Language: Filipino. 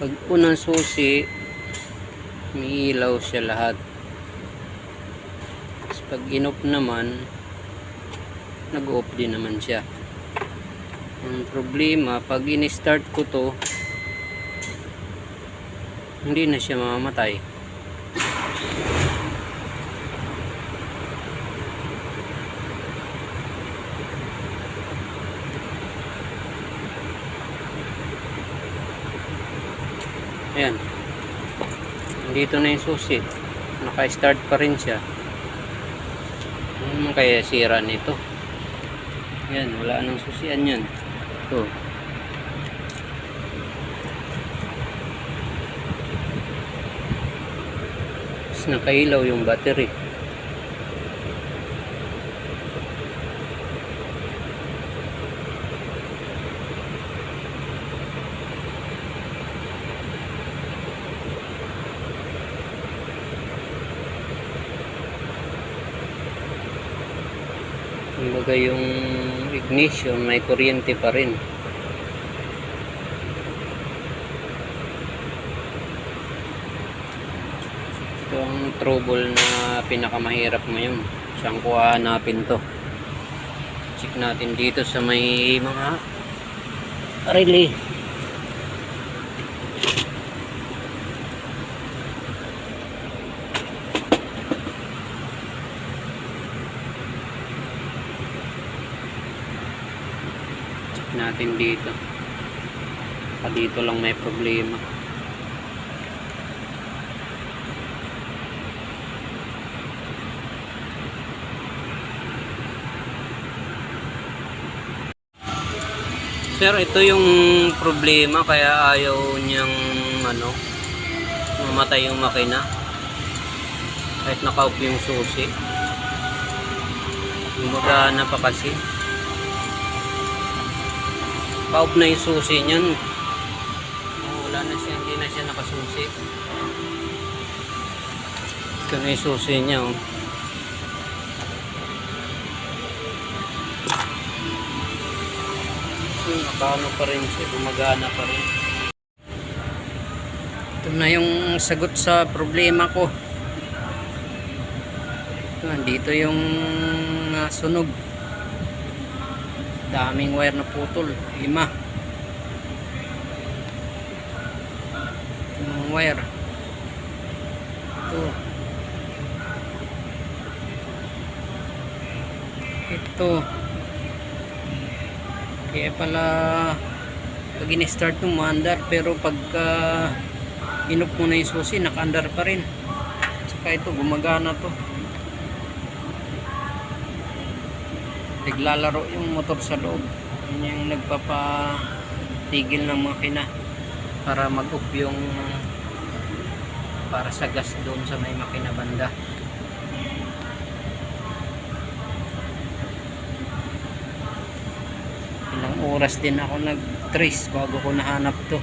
pag unang susi may ilaw siya lahat. Tapos pag inop naman nag-off din naman siya. Ang problema pag in-start ko to hindi na siya mamamatay ayan. Dito na yung susi. Naka-start pa rin siya. Ano kaya sira nito? Yan wala nang susian yan. Ito. Tapos nakailaw yung battery kumbaga yung ignition may kuryente pa rin. Ito ang trouble na pinakamahirap ngayon. Saan ko hahanapin to? Check natin dito sa may mga relay natin dito pa dito lang may problema Sir, ito yung problema kaya ayaw niyang ano mamatay yung makina. Kahit naka-off yung susi. Gumagana pa kasi. Pa-off na yung susi niyan. Wala na siya, hindi na siya nakasusi. Ito na yung susi niya. Oh. Hmm, Nakano pa rin siya, gumagana pa rin. Ito na yung sagot sa problema ko. Ito, dito yung ah, sunog. Daming wire na putol. Lima. Yung wire. Ito. Ito. Kaya pala pag in-start mo maandar pero pagka inop mo na yung susi nakaandar pa rin. Saka ito gumagana to. Naglalaro yung motor sa loob. Yun yung nagpapatigil ng makina para mag-up yung para sa gas doon sa may makina banda. ilang oras din ako nag-trace bago ko nahanap to